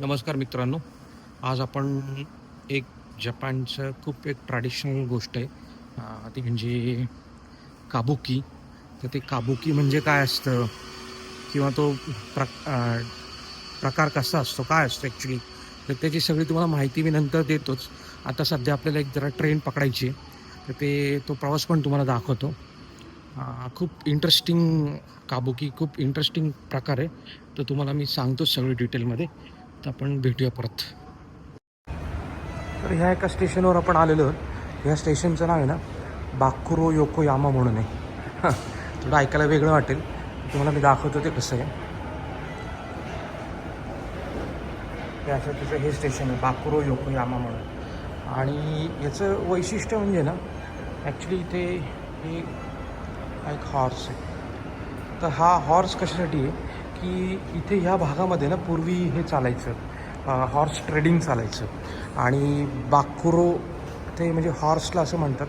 नमस्कार मित्रांनो. आज आपण एक जपानचं खूप एक ट्रॅडिशनल गोष्ट आहे. ती म्हणजे काबुकी. तर ते काबुकी म्हणजे काय असतं? किंवा तो प्र प्रकार कसा असतो? काय असतो ॲक्च्युली तर त्याची सगळी तुम्हाला माहिती मी नंतर देतोच. आता सध्या आपल्याला एक जरा ट्रेन पकडायची आहे. तर ते तो प्रवास पण तुम्हाला दाखवतो. खूप इंटरेस्टिंग काबुकी खूप इंटरेस्टिंग प्रकार आहे. तर तुम्हाला मी सांगतोच सगळी डिटेलमध्ये तर आपण भेटूया परत. तर ह्या एका स्टेशनवर आपण आलेलो ह्या स्टेशनचं नाव आहे ना बाकुरो योको यामा म्हणून आहे. थोडं ऐकायला वेगळं वाटेल. तुम्हाला मी दाखवतो ते कसं आहे. असं तिचं हे स्टेशन आहे बाकुरो योको यामा म्हणून. आणि याचं वैशिष्ट्य म्हणजे ना ॲक्च्युली इथे हे एक हॉर्स आहे. तर हा हॉर्स कशासाठी आहे? की इथे ह्या भागामध्ये ना पूर्वी हे चालायचं हॉर्स ट्रेडिंग चालायचं. आणि बाकुरो ते म्हणजे हॉर्सला असं म्हणतात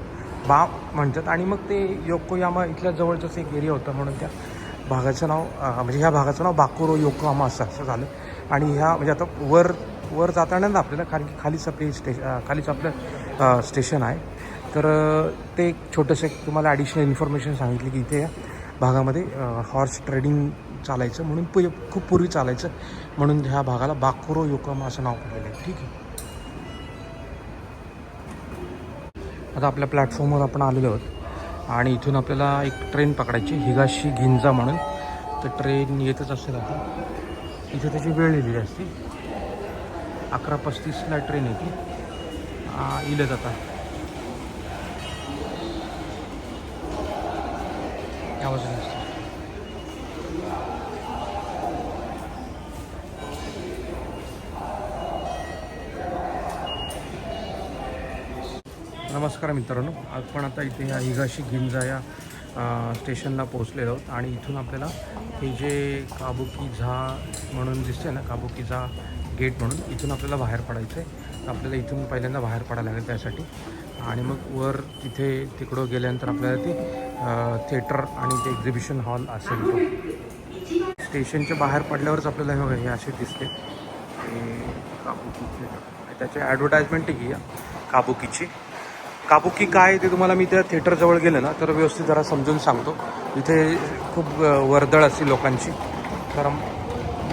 बा म्हणतात. आणि मग ते योकोयामा इथल्या जवळचंच एक एरिया होता म्हणून त्या भागाचं नाव म्हणजे ह्या भागाचं नाव बाकुरो योकोयामा असं असं झालं. आणि ह्या म्हणजे आता वर वर जाताना ना आपल्याला कारण की खालीच आपली स्टेश खालीच आपलं स्टेशन आहे. तर ते एक छोटंसं एक तुम्हाला ॲडिशनल इन्फॉर्मेशन सांगितली की इथे या भागामध्ये हॉर्स ट्रेडिंग चालायचं म्हणून प खूप पूर्वी चालायचं. म्हणून ह्या भागाला बाकुरो युकम असं नाव पडलेलं आहे. ठीक आहे. आता आपल्या प्लॅटफॉर्मवर आपण आलेलो आहोत. आणि इथून आपल्याला एक ट्रेन पकडायची हिगाशी घिंजा म्हणून. तर ट्रेन येतच असेल आता. इथे त्याची वेळ दिलेली असते. अकरा पस्तीसला ट्रेन येते. इलं येईलच आता. नमस्कार मित्रांनो. आपण आता इथे या हिगाशी गिंजा या स्टेशनला पोहोचलेलो आहोत आणि इथून आपल्याला हे जे काबुकी झा म्हणून दिसते ना काबुकी झा गेट म्हणून इथून आपल्याला बाहेर पडायचं आहे तर आपल्याला इथून पहिल्यांदा बाहेर पडायला लागेल त्यासाठी. आणि मग वर तिथे तिकडं गेल्यानंतर आपल्याला ते थिएटर आणि ते एक्झिबिशन हॉल असेल तो. स्टेशनच्या बाहेर पडल्यावरच आपल्याला हे हे असे दिसते. Kabuki theatre. त्याची ॲडव्हर्टाईजमेंट घ्या. काबुकीची. काबुकी काय ते तुम्हाला मी त्या थिएटरजवळ गेलं ना तर व्यवस्थित जरा समजून सांगतो. इथे खूप वर्दळ असते लोकांची. तर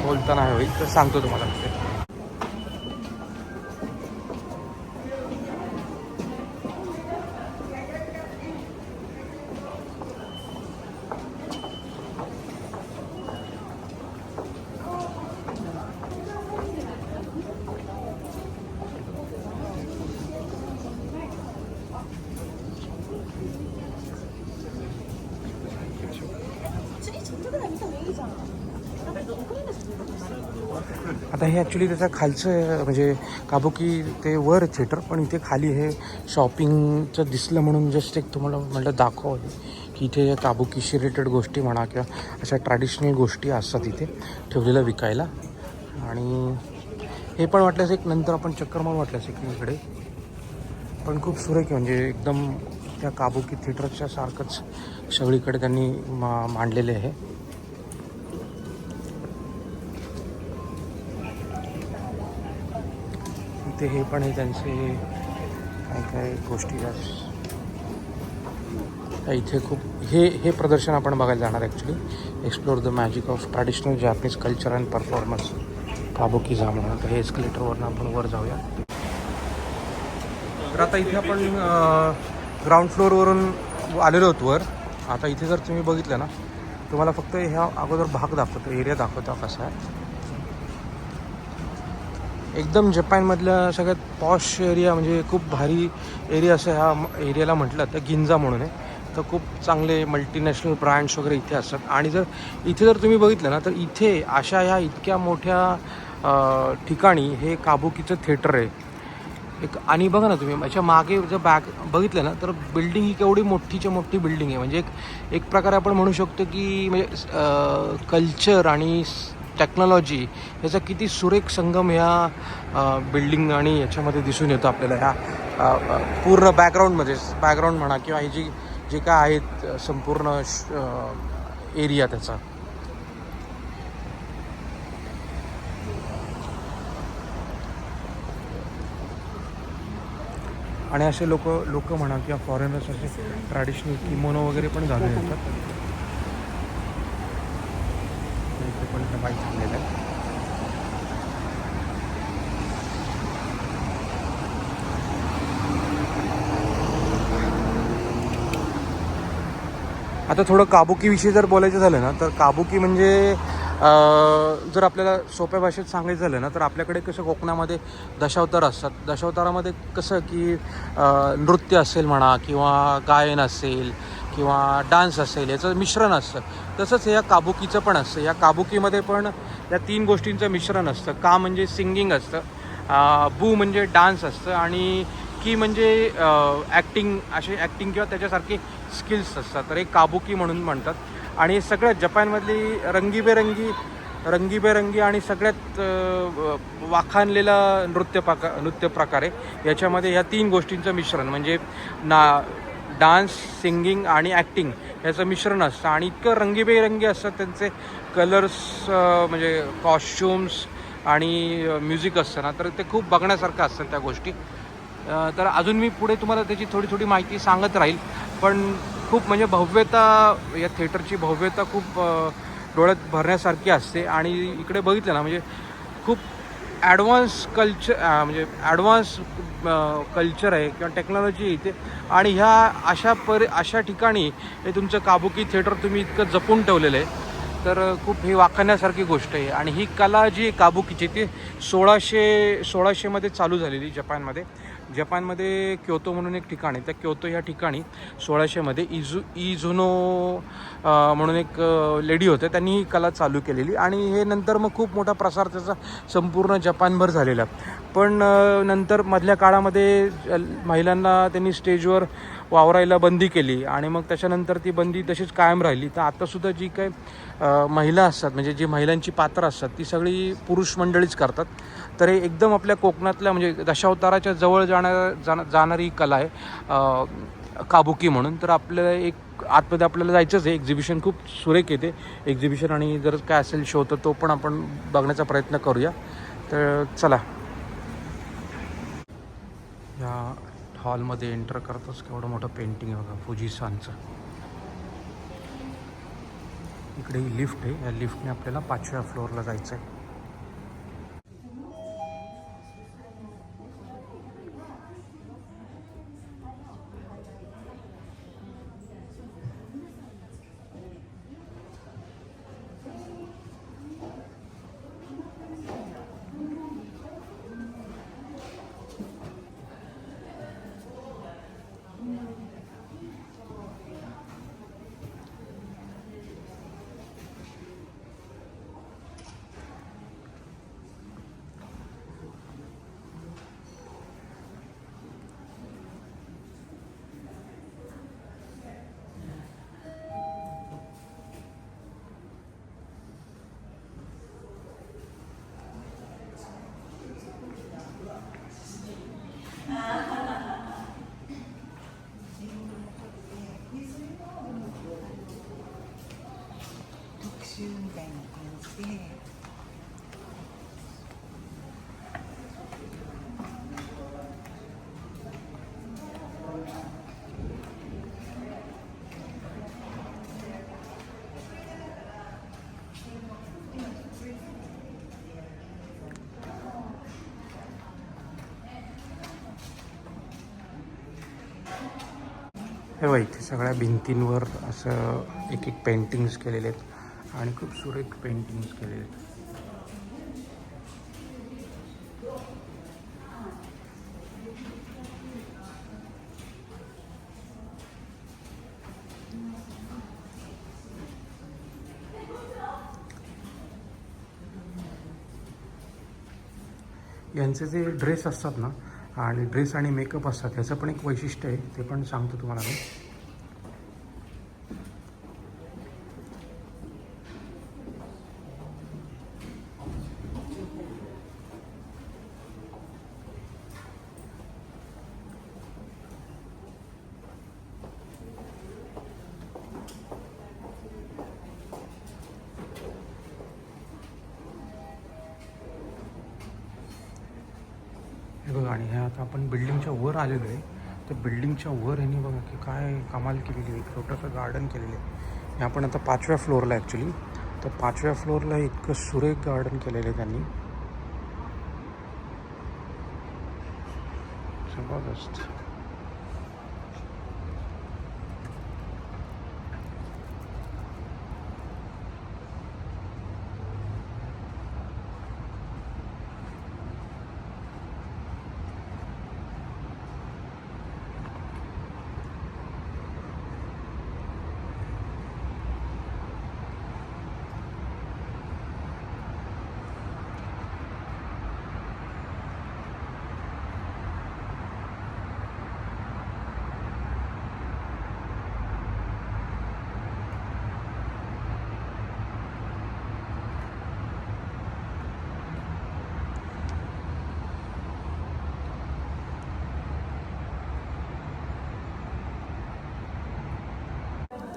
बोलताना होईल तर सांगतो तुम्हाला आता हे ॲक्च्युली त्याचा खालचं म्हणजे काबुकी ते वर थिएटर पण इथे खाली हे शॉपिंगचं दिसलं म्हणून जस्ट एक तुम्हाला म्हटलं दाखव की इथे काबुकीशी रिलेटेड गोष्टी म्हणा किंवा अशा ट्रॅडिशनल गोष्टी असतात इथे ठेवलेल्या विकायला. आणि हे पण वाटल्यास एक नंतर आपण चक्कर मारून वाटल्यास एक इकडे. पण खूप सुरेख आहे म्हणजे एकदम त्या काबुकी थिएटरच्या सारखंच सगळीकडे त्यांनी मा मांडलेले आहे. ते हे पण आहे त्यांचे काय काय गोष्टी आहेत. तर इथे खूप हे हे प्रदर्शन आपण बघायला जाणार actually explore the magic of traditional Japanese culture and performance Kabuki जा म्हणून. तर हे एस्केलेटरवरनं आपण वर जाऊया. तर आता इथे आपण ग्राउंड फ्लोअरवरून आलेलो होतो वर. आता इथे जर तुम्ही बघितलं ना तुम्हाला फक्त ह्या अगोदर भाग दाखवतो. एरिया दाखवतो कसा आहे. एकदम जपानमधल्या सगळ्यात पॉश एरिया म्हणजे खूप भारी एरिया असं ह्या एरियाला म्हटलं तर गिंजा म्हणून आहे. तर खूप चांगले मल्टीनॅशनल ब्रँड्स वगैरे इथे असतात. आणि जर इथे जर तुम्ही बघितलं ना तर इथे अशा ह्या इतक्या मोठ्या ठिकाणी हे काबुकीचं थिएटर आहे. एक आणि बघा ना तुम्ही याच्या मागे जर बॅक बघितलं ना तर बिल्डिंग ही केवढी मोठीच्या मोठी बिल्डिंग आहे. म्हणजे एक एक प्रकारे आपण म्हणू शकतो की म्हणजे कल्चर आणि टेक्नॉलॉजी ह्याचा किती सुरेख संगम ह्या बिल्डिंग आणि याच्यामध्ये दिसून येतो आपल्याला ह्या पूर्ण बॅकग्राऊंडमध्ये बॅकग्राऊंड म्हणा किंवा हे जी जे काय आहेत संपूर्ण एरिया त्याचा. आणि असे लोक लोक म्हणा किंवा फॉरेनर्स असे ट्रॅडिशनल किमोनो वगैरे पण झाले येतात इथे बाईक झालेल्या आहे आता थोडं काबुकीविषयी जर बोलायचं झालं ना तर काबुकी म्हणजे जर आपल्याला सोप्या भाषेत सांगायचं झालं ना तर आपल्याकडे कसं कोकणामध्ये दशावतार असतात. दशावतारामध्ये कसं की नृत्य असेल म्हणा किंवा गायन असेल किंवा डान्स असेल याचं मिश्रण असतं. तसंच या काबुकीचं पण असतं. या काबुकीमध्ये पण या तीन गोष्टींचं मिश्रण असतं. का म्हणजे सिंगिंग असतं बू म्हणजे डान्स असतं आणि की म्हणजे ॲक्टिंग असे ॲक्टिंग किंवा त्याच्यासारखे स्किल्स असतात. तर हे काबुकी म्हणून म्हणतात. आणि हे सगळ्यात जपानमधली रंगीबेरंगी रंगीबेरंगी आणि सगळ्यात वाखाणलेला नृत्य प्रकार नृत्य प्रकार आहे. याच्यामध्ये या तीन गोष्टींचं मिश्रण. म्हणजे ना डान्स सिंगिंग आणि ॲक्टिंग याचं मिश्रण असतं. आणि इतकं रंगीबेरंगी असतात त्यांचे कलर्स म्हणजे कॉस्च्युम्स आणि म्युझिक असतं ना तर ते खूप बघण्यासारखं असतं त्या गोष्टी. तर अजून मी पुढे तुम्हाला त्याची थोडी थोडी माहिती सांगत राहील. पण खूप म्हणजे भव्यता या थिएटरची भव्यता खूप डोळ्यात भरण्यासारखी असते. आणि इकडे बघितलं ना म्हणजे खूप ॲडव्हान्स कल्चर म्हणजे ॲडव्हान्स कल्चर आहे किंवा टेक्नॉलॉजी आहे इथे आणि ह्या अशा पर अशा ठिकाणी हे तुमचं काबुकी थिएटर तुम्ही इतकं जपून ठेवलेलं आहे. तर खूप ही वाखण्यासारखी गोष्ट आहे. आणि ही कला जी काबुकीची ती सोळाशे सोळाशेमध्ये चालू झालेली जपानमध्ये. जपानमध्ये क्योतो म्हणून एक ठिकाण आहे. त्या क्योतो ह्या ठिकाणी सोळाशेमध्ये इजु इझुनो म्हणून एक लेडी होत्या त्यांनी ही कला चालू केलेली आणि हे नंतर मग खूप मोठा प्रसार त्याचा संपूर्ण जपानभर झालेला. पण नंतर मधल्या काळामध्ये महिलांना त्यांनी स्टेजवर वावरायला बंदी केली आणि मग त्याच्यानंतर ती बंदी तशीच कायम राहिली. तर आत्तासुद्धा जी काही महिला असतात म्हणजे जी महिलांची पात्र असतात ती सगळी पुरुष मंडळीच करतात. तर हे एकदम आपल्या कोकणातल्या म्हणजे दशावताराच्या जवळ जाणार जाण जाणारी कला आहे. काबुकी म्हणून. तर आपल्याला एक आतमध्ये आपल्याला जायचंच आहे. एक्झिबिशन खूप सुरेख येते एक्झिबिशन आणि जर काय असेल शो तर तो पण आपण बघण्याचा प्रयत्न करूया. तर चला. या हॉलमध्ये एंटर करतोच केवढं मोठं पेंटिंग आहे बघा फुजिसानचं इकडे ही लिफ्ट आहे. या लिफ्टने आपल्याला पाचव्या फ्लोअरला जायचं आहे हे बघा इथे सगळ्या भिंतींवर असं एक एक पेंटिंग्स केलेले आहेत आणि खूप सुरेख पेंटिंग्स केलेले आहेत. यांचे जे ड्रेस असतात ना आणि ड्रेस आणि मेकअप असतात ह्याचं पण एक वैशिष्ट्य आहे ते पण सांगतो तुम्हाला मी. बघा आणि हे आता आपण बिल्डिंगच्या वर आलेलो आहे. तर बिल्डिंगच्या वर ह्यांनी बघा की काय कमाल केलेली आहे. छोटंसं गार्डन केलेलं आहे. हे आपण आता पाचव्या फ्लोअरला ॲक्च्युली तर पाचव्या फ्लोअरला इतकं सुरेख गार्डन केलेलं आहे त्यांनी. जबरदस्त.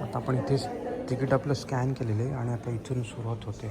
आता आपण इथेच तिकीट आपलं स्कॅन केलेलं आहे आणि आता इथून सुरुवात होते.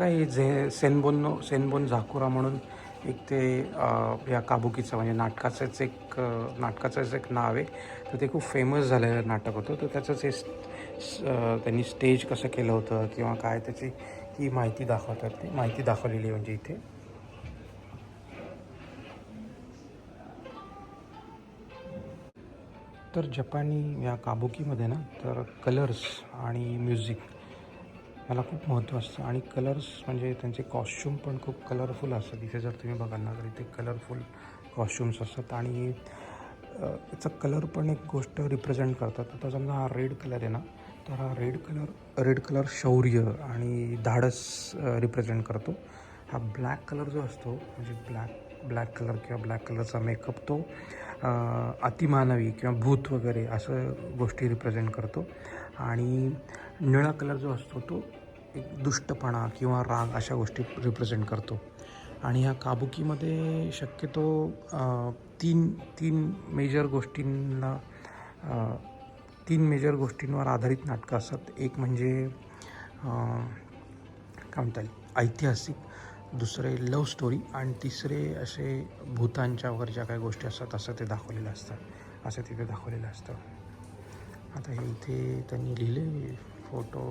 काही जे सेनबोन सेनबोन झाकुरा म्हणून एक ते या काबुकीचं म्हणजे नाटकाचंच एक नाटकाचंच एक नाव आहे. तर ते खूप फेमस झालेलं नाटक होतं. तर त्याचंच हे त्यांनी स्टेज कसं केलं होतं किंवा काय त्याची ती माहिती दाखवतात. ती माहिती दाखवलेली आहे म्हणजे इथे. तर जपानी या काबुकीमध्ये ना तर कलर्स आणि म्युझिक ह्याला खूप महत्त्व असतं. आणि कलर्स म्हणजे त्यांचे कॉस्च्युम पण खूप कलरफुल असतात. इथे जर तुम्ही बघाल ना तर इथे कलरफुल कॉस्च्युम्स असतात. आणि त्याचा कलर पण एक गोष्ट रिप्रेझेंट करतात. आता समजा हा रेड कलर आहे ना तर हा रेड कलर रेड कलर शौर्य आणि धाडस रिप्रेझेंट करतो. हा ब्लॅक कलर जो असतो म्हणजे ब्लॅक ब्लॅक कलर किंवा ब्लॅक कलरचा मेकअप तो अतिमानवी किंवा भूत वगैरे असं गोष्टी रिप्रेझेंट करतो. आणि निळा कलर जो असतो तो एक दुष्टपणा किंवा राग अशा गोष्टी रिप्रेझेंट करतो. आणि ह्या काबुकीमध्ये शक्यतो तीन तीन मेजर गोष्टींना तीन मेजर गोष्टींवर आधारित नाटकं असतात. एक म्हणजे काय म्हणता येईल? ऐतिहासिक दुसरे लव्ह स्टोरी आणि तिसरे असे भूतांच्यावर ज्या काही गोष्टी असतात असं ते दाखवलेलं असतं. असं तिथे दाखवलेलं असतं. आता हे इथे त्यांनी लिहिले फोटो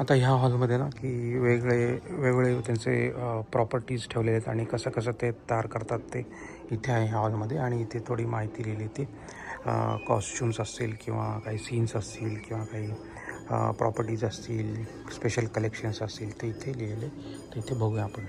आता ह्या हॉलमध्ये ना की वेगळे वेगळे त्यांचे प्रॉपर्टीज ठेवलेले आहेत आणि कसं कसं ते तयार करतात ते इथे आहे ह्या हॉलमध्ये आणि इथे थोडी माहिती लिहिली ती कॉस्च्युम्स असतील किंवा काही सीन्स असतील किंवा काही प्रॉपर्टीज असतील स्पेशल कलेक्शन्स असतील ते इथे लिहिले तर इथे बघूया आपण.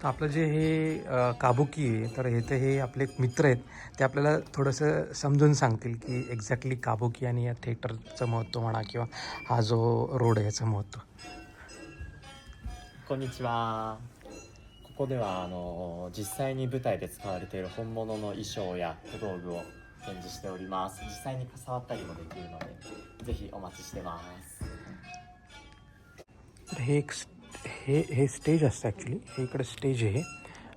तर आपलं जे हे अ, काबुकी आहे तर हे तर हे आपले एक मित्र आहेत ते आपल्याला थोडंसं समजून सांगतील की एक्झॅक्टली काबुकी आणि या थिएटरचं महत्त्व म्हणा किंवा हा जो रोड आहे याचं महत्त्व こんにちは。ここではあの実際に舞台で使われている本物の衣装や小道具を展示しております。実際に触ったりもできるので、ぜひお待ちしてます。 तर हे एक स- हे हे स्टेज असतं ॲक्च्युली हे इकडे स्टेज आहे.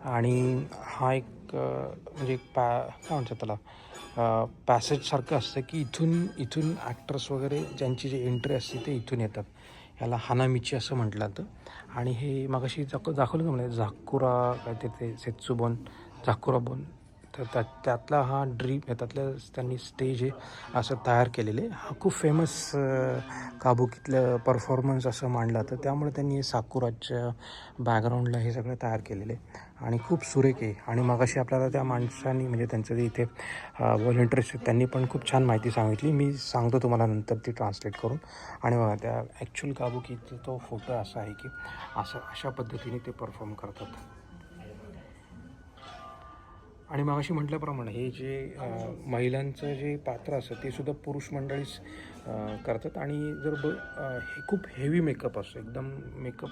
आणि हा एक म्हणजे एक पॅ काय म्हणतात त्याला? पॅसेजसारखं असतं की इथून इथून ॲक्टर्स वगैरे ज्यांची जी एंट्री असते ते इथून येतात. ह्याला हानामिची असं म्हटलं जातं. आणि हे मगाशी दाखव दाखवलं का म्हणजे झाकुरा काय ते ते सेत्सुबोन झाकुरा बोन तर त्या त्यातला हा ड्रीम त्यातल्या त्यांनी स्टेज हे असं तयार केलेले हा खूप फेमस काबुकीतलं परफॉर्मन्स असं मांडलं तर त्यामुळे त्यांनी हे साकुराच्या बॅकग्राऊंडला हे सगळं तयार केलेले आणि खूप सुरेख आहे. आणि मगाशी आपल्याला त्या माणसांनी म्हणजे त्यांचं जे इथे व्हॉलेंटियर्स आहेत त्यांनी पण खूप छान माहिती सांगितली. मी सांगतो तुम्हाला नंतर ती ट्रान्सलेट करून. आणि बघा त्या ॲक्च्युअल काबुकीचा तो फोटो असा आहे की असं अशा पद्धतीने ते परफॉर्म करतात. आणि मग अशी म्हटल्याप्रमाणे हे जे महिलांचं जे पात्र असतं ते सुद्धा पुरुष मंडळीच करतात. आणि जर ब हे खूप हेवी मेकअप असतो एकदम मेकअप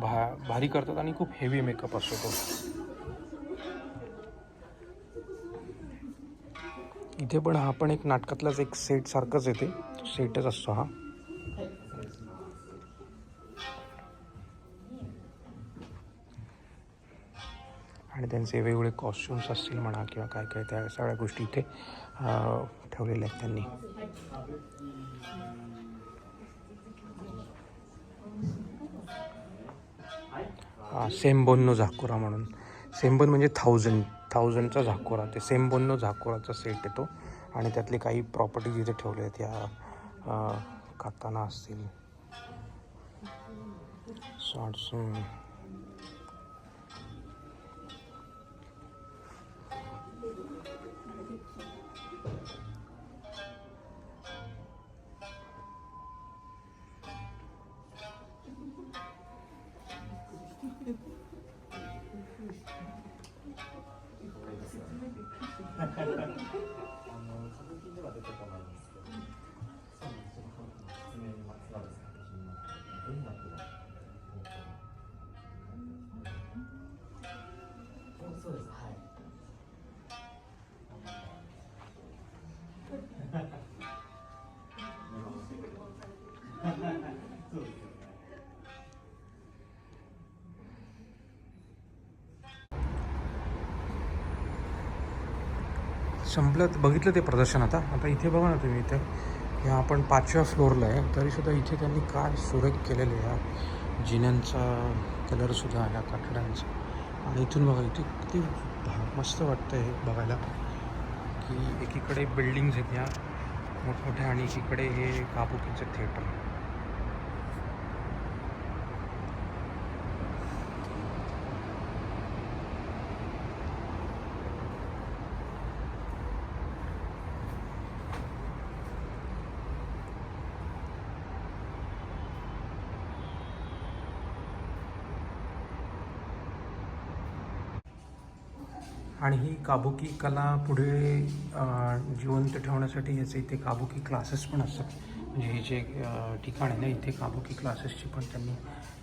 भा भारी करतात आणि खूप हेवी मेकअप असतो तो. इथे पण हा पण एक नाटकातलाच एक सेट सारखंच येते. सेटच असतो हा. आणि त्यांचे वेगवेगळे कॉस्ट्युम्स असतील म्हणा किंवा काय काय त्या सगळ्या गोष्टी इथे ठेवलेल्या आहेत त्यांनी. सेमबोन्नो झाकोरा म्हणून. सेमबोन म्हणजे थाउजंड थाउजंडचा झाकोरा. ते सेमबोन्नो झाकोराचा सेट येतो आणि त्यातले काही प्रॉपर्टीज इथे ठेवले आहेत या काताना असतील. शॉर्ट्स संपलं बघितलं ते प्रदर्शन आता. आता इथे बघा ना तुम्ही इथे. ह्या आपण पाचव्या फ्लोअरला आहे. तरीसुद्धा इथे त्यांनी काय सुरेख केलेलं आहे. ह्या जिन्यांचा कलरसुद्धा ह्या कठड्यांचा आणि इथून बघा इथे किती भा- मस्त वाटतं हे बघायला. की एकीकडे बिल्डिंग्स आहेत ह्या मोठमोठ्या आणि एकीकडे हे काबुकीचं थिएटर आणि ही काबुकी कला पुढे जिवंत ठेवण्यासाठी याचे इथे काबुकी क्लासेस पण असतात. म्हणजे हे जे ठिकाण आहे ना इथे काबुकी क्लासेसची पण त्यांनी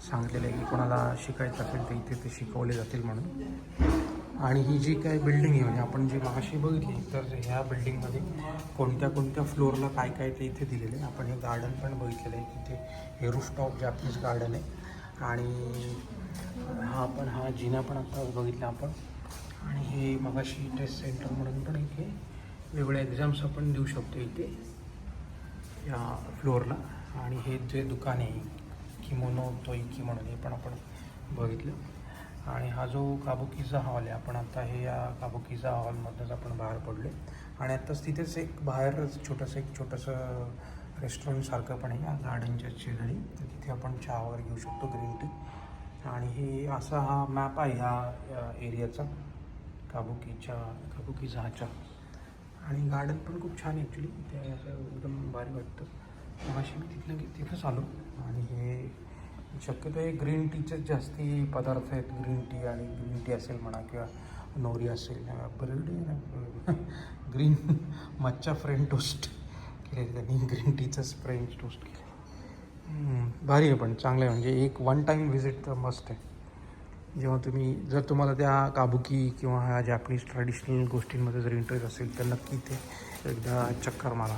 सांगितलेलं आहे की कोणाला शिकायचं असेल तर इथे ते शिकवले जातील म्हणून. आणि ही जी काय बिल्डिंग आहे म्हणजे आपण जी मागाशी बघितली तर ह्या बिल्डिंगमध्ये कोणत्या कोणत्या फ्लोअरला काय काय ते इथे दिलेलं आहे. आपण हे गार्डन पण बघितलेलं आहे. तिथे हे रूफटॉप जॅपनीज गार्डन आहे. आणि हा पण हा जिना पण आता बघितला आपण. आणि हे मगाशी टेस्ट सेंटर म्हणून पण इथे वेगवेगळ्या एक्झाम्स आपण देऊ शकतो इथे या फ्लोअरला आणि हे जे दुकान आहे किमोनो तोईकी म्हणून हे पण आपण बघितलं. आणि हा जो काबुकीचा हॉल आहे आपण आता हे या काबुकीचा हॉलमधनंच आपण बाहेर पडलो आणि आत्ताच तिथेच एक बाहेर छोटंसं एक छोटंसं रेस्टॉरंटसारखं पण आहे या गार्डनच्या शेजारी. तर तिथे आपण चहा वगैरे घेऊ शकतो ग्रीन टी आणि हे असा हा मॅप आहे ह्या एरियाचा काबुकीच्या काबुकी जहाच्या आणि गार्डन पण खूप छान आहे ॲक्च्युली ते असं एकदम भारी वाटतं. मगाशी मी तिथलं तिथंच आलो. आणि हे शक्यतो हे ग्रीन टीचेच जास्ती पदार्थ आहेत. ग्रीन टी आणि ग्रीन टी असेल म्हणा किंवा नोरी असेल. Bread green matcha French toast केलेलं त्यांनी ग्रीन टीचंच फ्रेंच टोस्ट केलं भारी आहे पण. चांगलं आहे. म्हणजे एक वन टाईम व्हिजिट तर मस्त आहे. जेव्हा तुम्ही जर तुम्हाला त्या काबुकी किंवा ह्या जॅपनीज ट्रॅडिशनल गोष्टींमध्ये जर इंटरेस्ट असेल तर नक्की ते एकदा चक्कर मारा